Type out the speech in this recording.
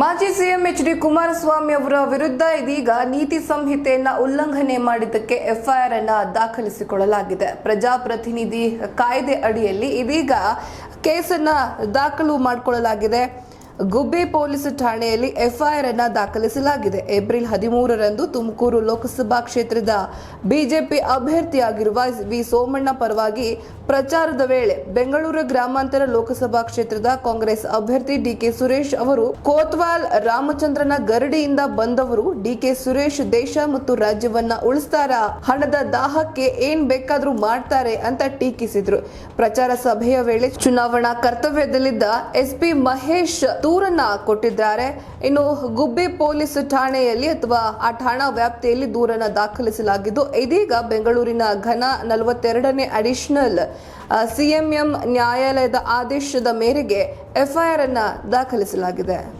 ಮಾಜಿ CM H D Kumaraswamy ಅವರ ವಿರುದ್ಧ ಇದೀಗ ನೀತಿ ಸಂಹಿತೆಯನ್ನ ಉಲ್ಲಂಘನೆ ಮಾಡಿದ್ದಕ್ಕೆ ಎಫ್ಐಆರ್ ಅನ್ನ ದಾಖಲಿಸಿಕೊಳ್ಳಲಾಗಿದೆ. ಪ್ರಜಾಪ್ರತಿನಿಧಿ ಕಾಯ್ದೆ ಅಡಿಯಲ್ಲಿ ಇದೀಗ ಕೇಸನ್ನ ದಾಖಲು ಮಾಡಿಕೊಳ್ಳಲಾಗಿದೆ. ಗುಬ್ಬಿ ಪೊಲೀಸ್ ಠಾಣೆಯಲ್ಲಿ ಎಫ್ಐಆರ್ ಅನ್ನ ದಾಖಲಿಸಲಾಗಿದೆ. ಏಪ್ರಿಲ್ ಹದಿಮೂರರಂದು ತುಮಕೂರು ಲೋಕಸಭಾ ಕ್ಷೇತ್ರದ ಬಿಜೆಪಿ ಅಭ್ಯರ್ಥಿಯಾಗಿರುವ ವಿ ಸೋಮಣ್ಣ ಪರವಾಗಿ ಪ್ರಚಾರದ ವೇಳೆ ಬೆಂಗಳೂರು ಗ್ರಾಮಾಂತರ ಲೋಕಸಭಾ ಕ್ಷೇತ್ರದ ಕಾಂಗ್ರೆಸ್ ಅಭ್ಯರ್ಥಿ ಡಿಕೆ ಸುರೇಶ್ ಅವರು, ಕೋತ್ವಾಲ್ ರಾಮಚಂದ್ರನ ಗರಡಿಯಿಂದ ಬಂದವರು ಡಿಕೆ ಸುರೇಶ್ ದೇಶ ಮತ್ತು ರಾಜ್ಯವನ್ನ ಉಳಿಸ್ತಾರ, ಹಣದ ದಾಹಕ್ಕೆ ಏನ್ ಬೇಕಾದ್ರೂ ಮಾಡ್ತಾರೆ ಅಂತ ಟೀಕಿಸಿದ್ರು. ಪ್ರಚಾರ ಸಭೆಯ ವೇಳೆ ಚುನಾವಣಾ ಕರ್ತವ್ಯದಲ್ಲಿದ್ದ ಎಸ್ಪಿ ಮಹೇಶ್ ದೂರನ್ನ ಕೊಟ್ಟಿದ್ದಾರೆ. ಇನ್ನು ಗುಬ್ಬಿ ಪೊಲೀಸ್ ಠಾಣೆಯಲ್ಲಿ ಅಥವಾ ಆ ಠಾಣಾ ವ್ಯಾಪ್ತಿಯಲ್ಲಿ ದೂರನ್ನ ದಾಖಲಿಸಲಾಗಿದ್ದು, ಇದೀಗ ಬೆಂಗಳೂರಿನ ಘನ ನಲವತ್ತೆರಡನೇ ಅಡಿಷನಲ್ ಸಿಎಂಎಂ ನ್ಯಾಯಾಲಯದ ಆದೇಶದ ಮೇರೆಗೆ ಎಫ್ಐಆರ್ ಅನ್ನ ದಾಖಲಿಸಲಾಗಿದೆ.